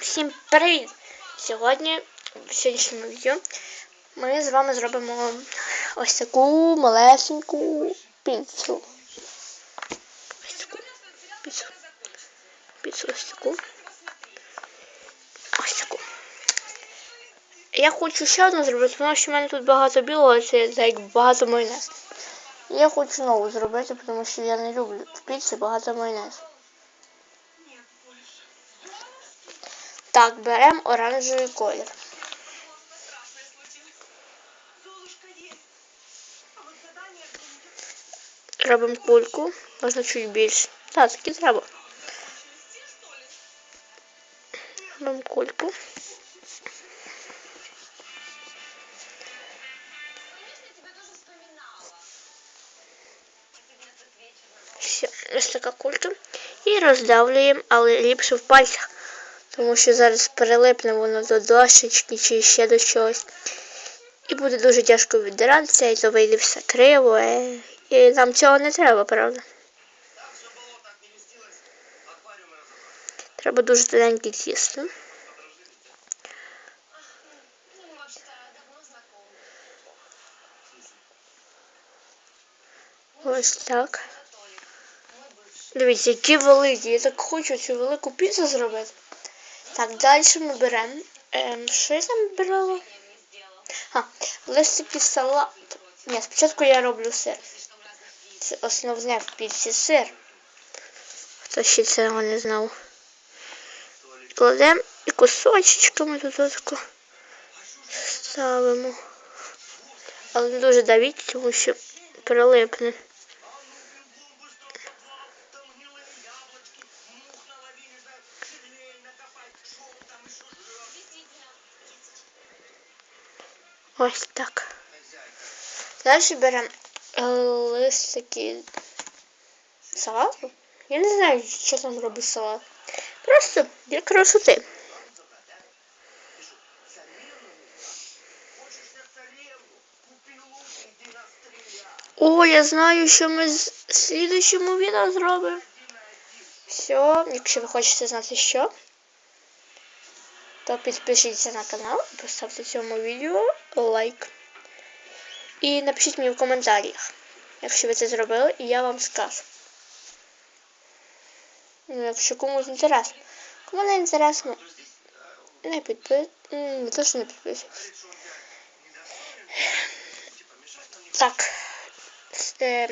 Всім привіт! Сьогодні в сьогоднішньому відео ми з вами зробимо ось таку малесеньку піцу. Ось таку піцу. Піцу ось таку. Ось таку. Я хочу ще одну зробити, тому що в мене тут багато білого, це як багато майонезу. Я хочу нову зробити, тому що я не люблю в піці багато майонезу. Так, беремо оранжевий колір. Робимо кульку, можна чуть більше. Так, таки треба. Робимо кульку. Все, ось така кулька. І роздавлюємо, але ліпше в пальцях. Тому що зараз прилипне воно до дощечки чи ще до чогось. І буде дуже тяжко віддиратися, і то вийде все криво. е. І нам цього не треба, правда? Треба дуже тоненьке тісто. Ось так. Дивіться, які великі. Я так хочу цю велику піцу зробити. Так, далі ми беремо. Ем, що я там брала? А, листики салат. Ні, спочатку я роблю сир. Це основне в піці сир. Хто ще цього не знав. Кладемо і кусочечками тут отако ставимо. Але не дуже давіть, тому що прилипне. Ось так. Далі беремо е, листики салату. Я не знаю, що там робить салат. Просто для красоти. О, я знаю, що ми в слідущому відео зробимо. Все, якщо ви хочете знати що, то підпишіться на канал, поставте цьому відео лайк. І напишіть мені в коментарях, якщо ви це зробили, і я вам скажу. Ну, якщо комусь інтересно. Кому не інтересно, не підписуйтесь. Не то, що не підписуйтесь. Так. Ем,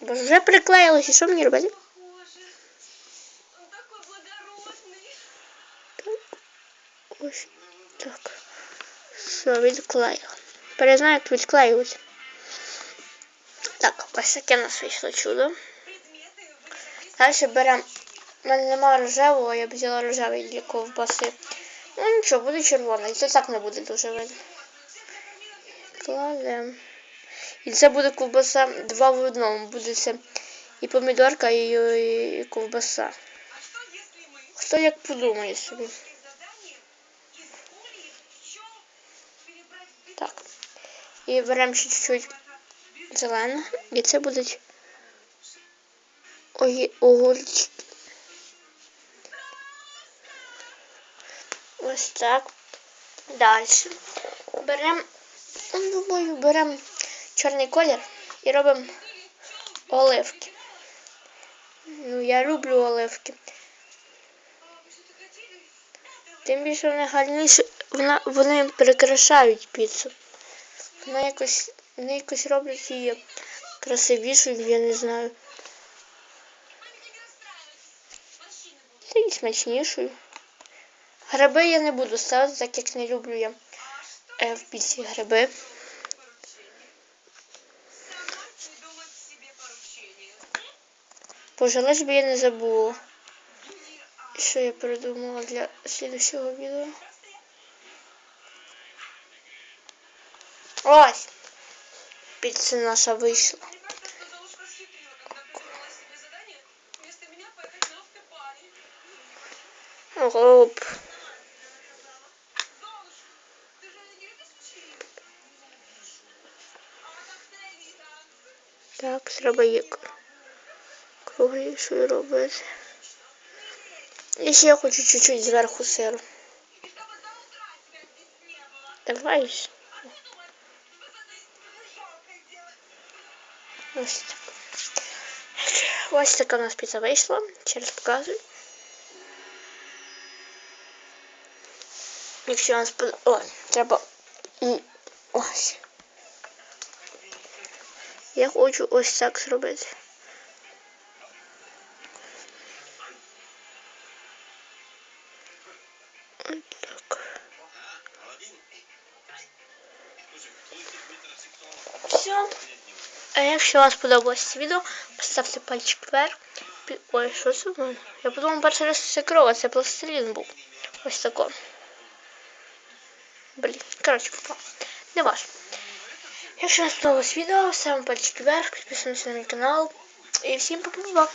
бо вже приклеїлося, що мені робити? Он такой благородный. Ось так. Все, відклеїла. Перезнаю, як відклеювати. Так, ось таке у нас вийшло чудо. Предметы вы Далі беремо. У мене немає рожевого, я б взяла рожевий для ковбаси. Ну нічого, буде червоний. Це так не буде дуже видно. Кладемо. І це буде ковбаса два в одному. Буде це і помідорка, і, і, і ковбаса. А что если мы Хто як подумає собі. Так. І беремо чуть-чуть зеленого. І це будуть огурчики. Ось так. Далі. Беремо, ну, думаю, беремо чорний колір і робимо оливки. Ну, я люблю оливки. Тим більше вони гарніше, вони прикрашають піцу. Вона якось, вони якось роблять її красивішою, я не знаю. Та й смачнішою. Гриби я не буду ставити, так як не люблю я е, в піці гриби. Боже, лиш би я не забула. Що я придумала для слідущого відео. Ось! Піца наша автопаре. Оп. Так, треба їх круглішою робити. Если я хочу чуть-чуть сверху сыру. Давай. Ось так. Ось така у нас піца вийшла. Через показую. Якщо вам сподобалося... О, треба... І ось. Я хочу ось так зробити. Все. А якщо вам сподобалось це відео, поставте пальчик вверх. Ой, що це? в мене? Я подумав перший раз, це крова, це пластилін був. Ось тако. Блін, коротше, впав. Не важно. Якщо вам сподобалось відео, ставимо пальчик вверх, підписуємося на мій канал. І всім па-па.